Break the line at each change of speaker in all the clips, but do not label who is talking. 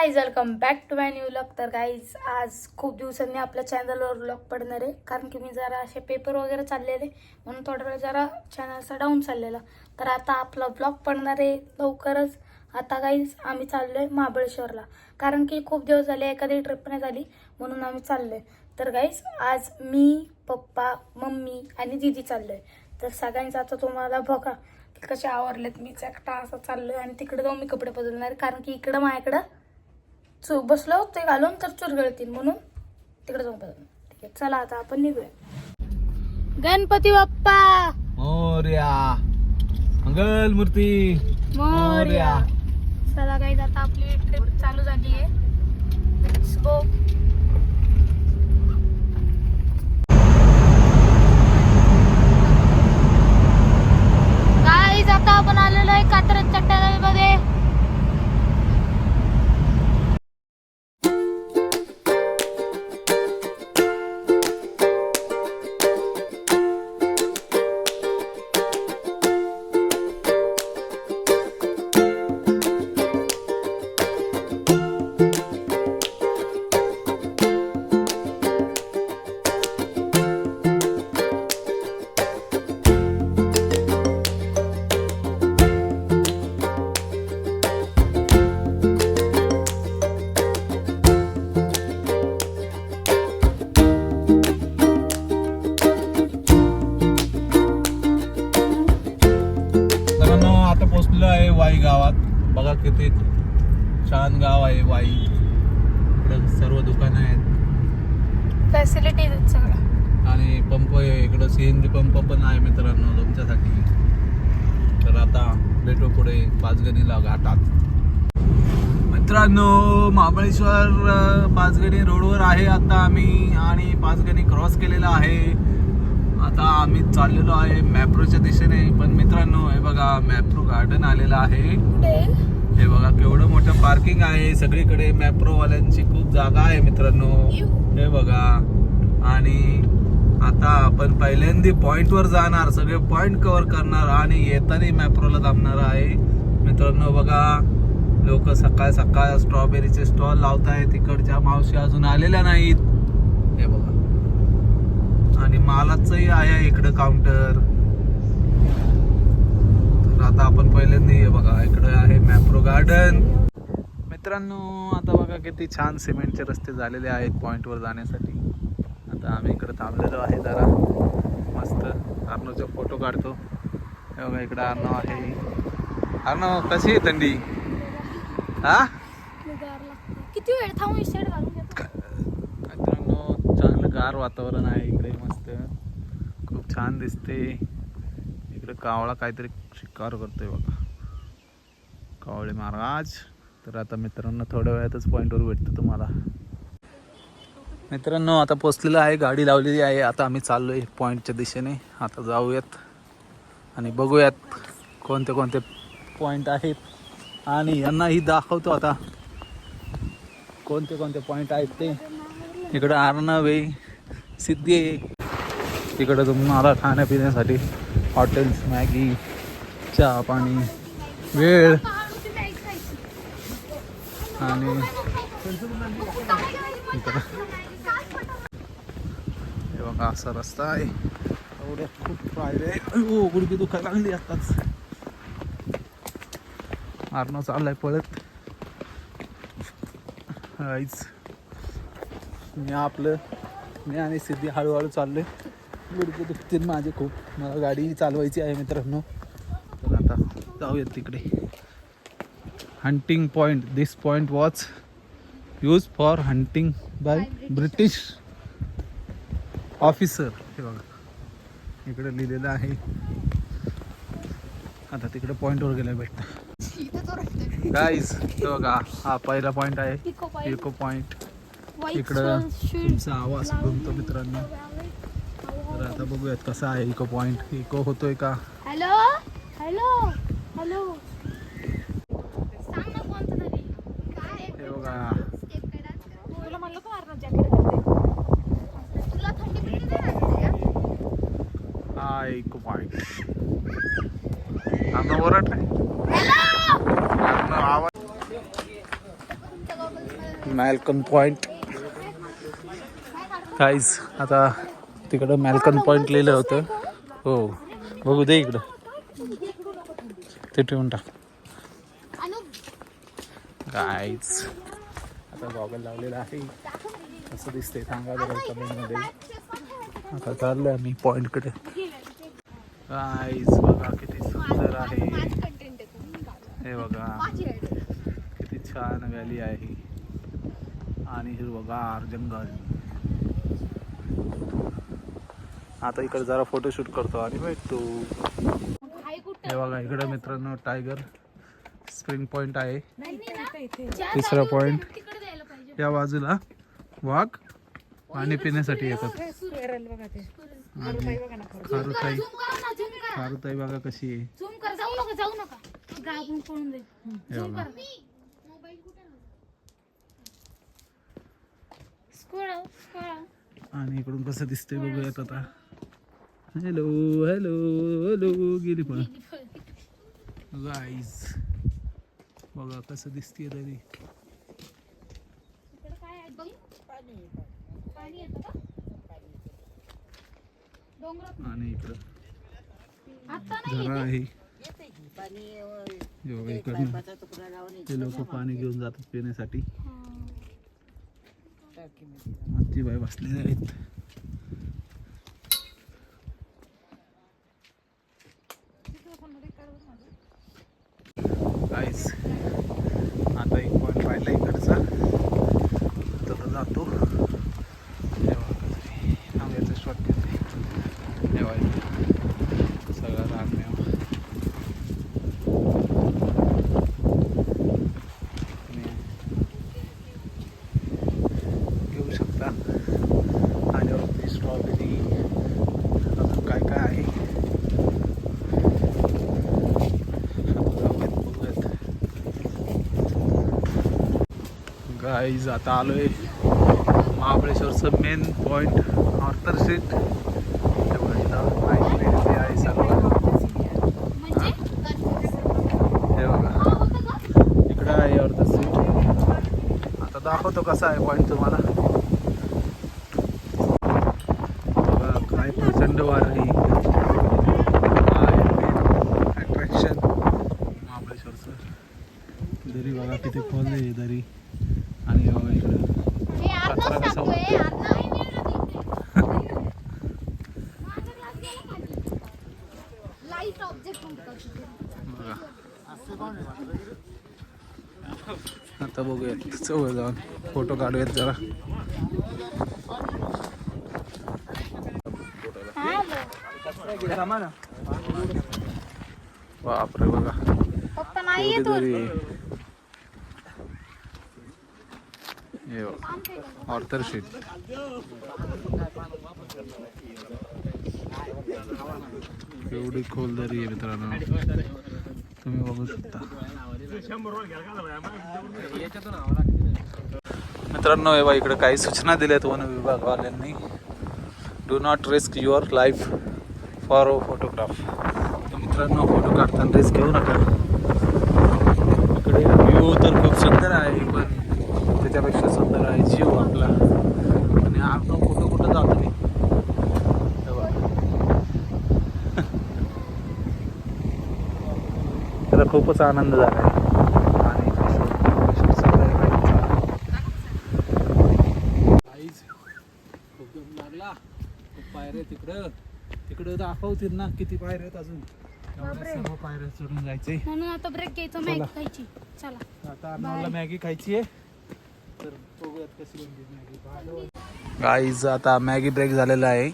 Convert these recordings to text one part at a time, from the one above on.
Guys welcome back to my new vlog तर guys आज खूप दिवसांनी आपल्या चॅनलवर व्लॉग पडणार आहे. कारण की मी जरा असे पेपर वगैरे चाललेले म्हणून थोडा वेळ जरा चॅनलचा डाऊन चाललेला. तर आता आपला ब्लॉग पडणार आहे लवकरच. आता गाईज आम्ही चाललो आहे महाबळेश्वरला. कारण की खूप दिवस झाले एखादी ट्रिप नाही झाली म्हणून आम्ही चाललोय. तर गाईज आज मी पप्पा मम्मी आणि दिदी चाललोय. तर सगळ्यांचा आता तुम्हाला बघा की कसे आवरलेत. मीच एकटा असं चाललोय आणि तिकडे जाऊन मी कपडे बदलणार कारण की इकडं माझ्याकडं चू बसलो ते घालून तर चूर गळतील म्हणून तिकडे जाऊन बदल ठीक आहे चला आता आपण निघूया. गणपती बाप्पा!
मोर्या. मंगल मूर्ती.
मोरया. चला काही आता आपली ट्रिप चालू झाली आहे. आता आपण आलेलो आहे कात्रज चट्टानमध्ये फॅसिलिटीज आहेत
आणि पंप आहे इकडं सीएनजी पंप पण आहे मित्रांनो तुमच्यासाठी. तर आता भेटू पुढे पाचगणीला घाटात. मित्रांनो महाबळेश्वर पाचगणी रोडवर आहे आता आम्ही आणि पाचगणी क्रॉस केलेला आहे. आता आम्ही चाललेलो आहे मॅप्रोच्या दिशेने. पण मित्रांनो हे बघा मॅप्रो गार्डन आलेलं आहे. हे बघा केवढं मोठं पार्किंग आहे. सगळीकडे मॅप्रोवाल्यांची खूप जागा आहे मित्रांनो. हे बघा. आणि आता आपण पहिल्यांदा पॉईंटवर जाणार सगळे पॉइंट कव्हर करणार आणि येताना मॅप्रोला थांबणार आहे. मित्रांनो बघा लोक सकाळ सकाळ स्ट्रॉबेरीचे स्टॉल लावत आहेत तिकडच्या मावशी अजून आलेल्या नाहीत. हे बघा. आणि मालाचंही आहे इकडं काउंटर तर आता आपण पहिल्यांदा हे बघा इकडं आहे मॅप्रो गार्डन मित्रांनो आता बघा किती छान सिमेंटचे रस्ते झालेले आहेत पॉइंटवर जाण्यासाठी. आता आम्ही इकडे थांबलेलो आहे जरा. मस्त अर्णवचे फोटो काढतो. बघा इकडं अर्णव आहे. अर्णव कशी आहे थंडी? हा?
किती वेळ थांबून
चांगलं गार वातावरण आहे इकडे मस्त. खूप छान दिसते. इकडे कावळा काहीतरी शिकार करतोय बघा. कावळे महाराज. तर आता मित्रांनो थोड्या वेळातच पॉईंटवर भेटतं तुम्हाला. मित्रांनो आता पोचलेलं आहे गाडी लावलेली आहे. आता आम्ही चाललो आहे पॉईंटच्या दिशेने. आता जाऊयात आणि बघूयात कोणते कोणते पॉईंट आहेत. आणि यांनाही दाखवतो आता कोणते कोणते पॉईंट आहेत ते. इकडं अर्णव आहे सिद्धी आहे. तिकडं तुम्हाला खाण्यापिण्यासाठी हॉटेल्स मॅगी चहा पाणी वेळ. आणि हे बघा असा रस्ता आहे. एवढ्या खूप फायदे आहे. ओ गुडगी दुखा लागली आताच अर्णव चाललाय पळत. आईच. मी आपलं मी आणि सिद्धी हळूहळू चाललोय. गुडघे दुखतील माझे खूप. मला गाडी चालवायची आहे मित्रांनो. तर आता जाऊयात तिकडे. Hunting point this point was use for hunting by British officer. हे बघा. इकडे लिहिलेलं आहे. आता तिकडे पॉईंटवर गेलं भेटतं गाईज बघा. हा पहिला पॉईंट आहे. इको पॉईंट इकडं तुमचा आवाज घुमतो मित्रांनो. तर आता बघूयात कसा आहे इको पॉईंट इको होतोय का?
हॅलो हॅलो हॅलो
हे बघा.
का?
हा पॉईंट आम्ही ओरड
हॅलो
आवाज मॅल्कन पॉइंट. काहीच आता तिकडं मॅल्कन पॉइंट लिहिलं होतं. हो बघू दे इकडं. ते ठेवून टाक. काहीच आता गॉगल लावलेला आहे. असं दिसतंय सांगा बरं कमेंटमध्ये. आता चाललं आम्ही पॉइंटकडे काहीच बघा किती सुंदर आहे. हे बघा. किती छान व्हॅली आहे. आणि हिरवगार जंगल. आता इकडे जरा फोटोशूट करतो आणि भेटतो. हे बघा इकडे मित्रांनो टायगर स्प्रिंग पॉइंट आहे. तिसरा पॉइंट या बाजूला वाघ पाणी पिण्यासाठी येतात. आणि खारुताई. खारुताई बघा कशी आहे.
झूम कर जाऊ नका जाऊ नका. गाबून पळून जाईल
बघा
स्क्रोल स्क्रोल
आणि इकडून कसं दिसतंय बघूयात आता. हॅलो हॅलो हॅलो गेली पण. गाईज बघा कसं दिसतीये तरी.
इकडे काय आहे बघ पाणी येतं का?
आणि इकडं
आता नाही
झरा आहे. इकडनं ते लोक पाणी घेऊन जातात पिण्यासाठी. बाई बसलेले आहेत. गाईस आता एक पॉईंट पाहिला इकडचा तर जातो तेव्हा काहीतरी आंब्याचं शॉट घेते तेव्हा इथे सगळा रानमेवा तुम्ही घेऊ शकता आणि स्ट्रॉबेरी अजून काय काय आहे गाईज आता आलोय महाबळेश्वरचं मेन पॉइंट ऑर्थर सीट आहे सगळं.
म्हणजे?
हे. बघा.
हा होतं का?
इकडं आहे ऑर्थर सीट आता दाखवतो कसा आहे पॉइंट तुम्हाला. बघा काय प्रचंड वार. आहे अट्रॅक्शन महाबळेश्वरचं. दरी बघा किती खोल आहे दरी आणि हे बघा इकडं
हे
कचरा
अर्धाच
कसा
टाकतोय
उडतो.
अर्धा आहे मिळणार इथे. माझा glass गेला खाली. Light object म्हणतात तिथे.
बघा आता बघूयात. जवळ जाऊन फोटो काढूयात जरा. बापरे बघा. Arthur seat. एवढी खोल दरी आहे मित्रांनो. तुम्ही बघू शकता. मित्रांनो हे बघा इकडे काही सूचना दिल्यात वन विभागवाल्यांनी. Do not risk your life for a photograph मित्रांनो फोटो काढताना रिस्क घेऊ नका. इकडे व्ह्यू तर खूप सुंदर आहे पण त्याच्यापेक्षा सुंदर आहे जीव आपला आणि आपण कुठं कुठं जातो मी हे बघा. त्याला खूपच आनंद झाला आहे. पायऱ्या तिकडं तिकडं दाखवतील ना किती पायऱ्या आहेत अजून सर्व पायऱ्या चढून
म्हणून आता ब्रेक घ्यायचा मॅगी
चला.
खायची. चला.
आता मॅगी खायची आहे. तर बघूयात कशी बनते मॅगी. गाईज आता मॅगी ब्रेक झालेला आहे.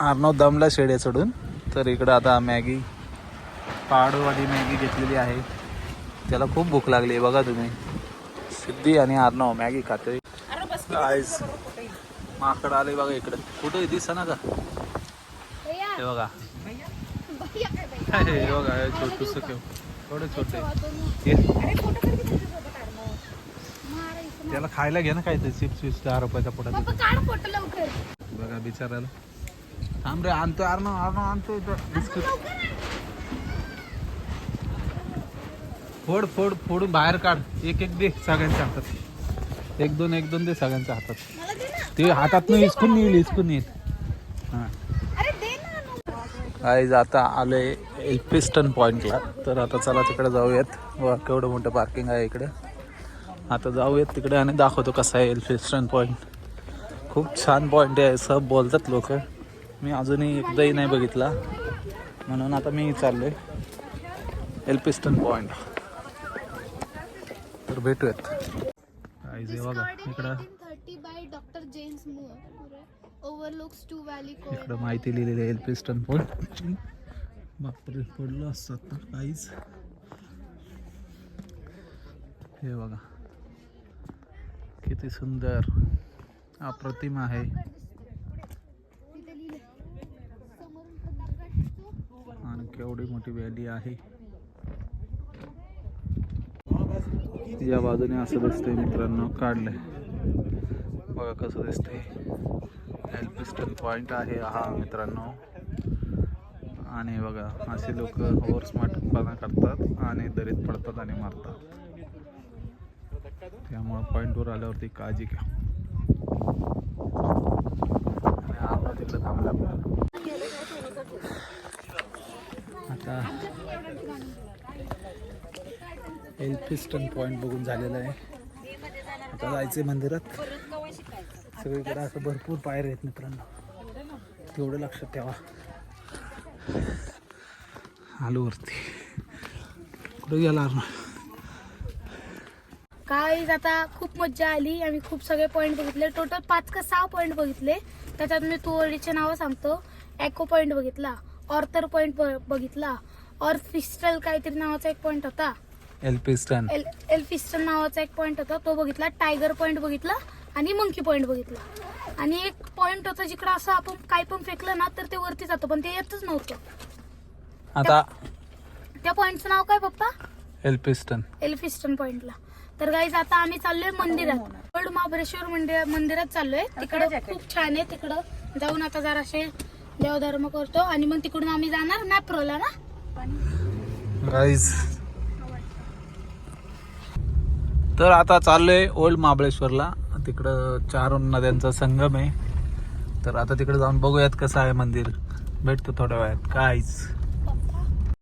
अर्नव दमला शेड्या चढून. तर इकडं आता मॅगी पहाडवाडी मॅगी घेतलेली आहे. त्याला खूप भूक लागली आहे बघा तुम्ही. सिद्धी आणि अर्नव मॅगी खातोय. गाईज माकड आले बघा इकडं. कुठे दिसा ना का? हे बघा. हे बघा छोटूस ठेव थोडे छोटे त्याला खायला घे ना काय ते चिप्स विप्स दहा रुपयाचा
पोटात
बघा बिचारायला थांब रे आणतोय अर्नो अर्नो आणतोय बिस्किट. फोड फोड फोडून बाहेर काढ. एक एक दे सगळ्यांच्या हातात. एक दोन एक दोन दे सगळ्यांच्या हातात. ते हातात हिसकून येईल हिसकून येईल. हां. आज आता आले एल्फिस्टन पॉइंटला तर आता चला तिकडे जाऊयात. वा केवढं मोठं पार्किंग आहे इकडे. आता जाऊयात तिकडे आणि दाखवतो कसा आहे एल्फिस्टन पॉइंट खूप छान पॉइंट आहे असं बोलतात लोक. मी अजूनही एकदाही नाही बघितला. म्हणून आता मी चाललोय एल्फिस्टन पॉइंट तर भेटूयात आज हे बघा इकडं
1830 by Dr. James Moore. Overlooks two valley
इकडं माहिती लिहिलेली आहे एल्फिस्टन पॉइंट बापरे पडलं असतात तर काहीच हे बघा. किती सुंदर अप्रतिम आहे. आणि केवढी मोठी व्हॅली आहे. या बाजूने असं दिसतंय मित्रांनो काढलंय. बघा कसं दिसतंय. एल्फिस्टन पॉइंट आहे हा मित्रांनो. आणि बघा असे लोक ओव्हर स्मार्टपणा करतात आणि दरीत पडतात आणि मारतात. त्यामुळं पॉईंटवर आल्यावरती काळजी घ्या. आता एल्फिस्टन पॉईंट बघून झालेलं आहे. आता जायचं मंदिरात. सगळीकडे असं भरपूर पायर आहेत मित्रांनो. तेवढं लक्षात ठेवा. आलो वरती. कुठं गेला
काय आता खूप मज्जा आली. आम्ही खूप सगळे पॉईंट बघितले. टोटल पाच का सहा पॉईंट बघितले. त्याच्यात मी तुवडीचे नावं सांगतो. एको पॉईंट बघितला. ऑर्थर पॉईंट बघितला. ऑर्थ फिस्टल काहीतरी नावाचा एक पॉईंट होता.
एल्फिस्टन
एल एल्फिस्टन नावाचा एक पॉईंट होता. तो बघितला टायगर पॉईंट बघितला आणि मंकी पॉईंट बघितला. आणि एक पॉईंट होता जिकडं असं आपण काय पण फेकलं ना तर ते वरती जातं पण ते येतच नव्हतं.
आता
त्या पॉईंटचं नाव काय पप्पा?
एल्फिस्टन
एल्फिस्टन पॉइंटला तर गाईज आता आम्ही चाललोय मंदिरात. ओल्ड महाबळेश्वर मंदिर मंदिरात चाललोय. तिकडं खूप छान आहे. तिकडं जाऊन आता जराशे देवधर्म करतो. आणि मग तिकडून आम्ही जाणार मॅप्रोला ना?
गाईज तर आता चाललोय ओल्ड महाबळेश्वरला. तिकडं चार नद्यांचा संगम आहे. तर आता तिकडे जाऊन बघूयात कसं आहे मंदिर. भेटतो थोड्या वेळात. काहीच.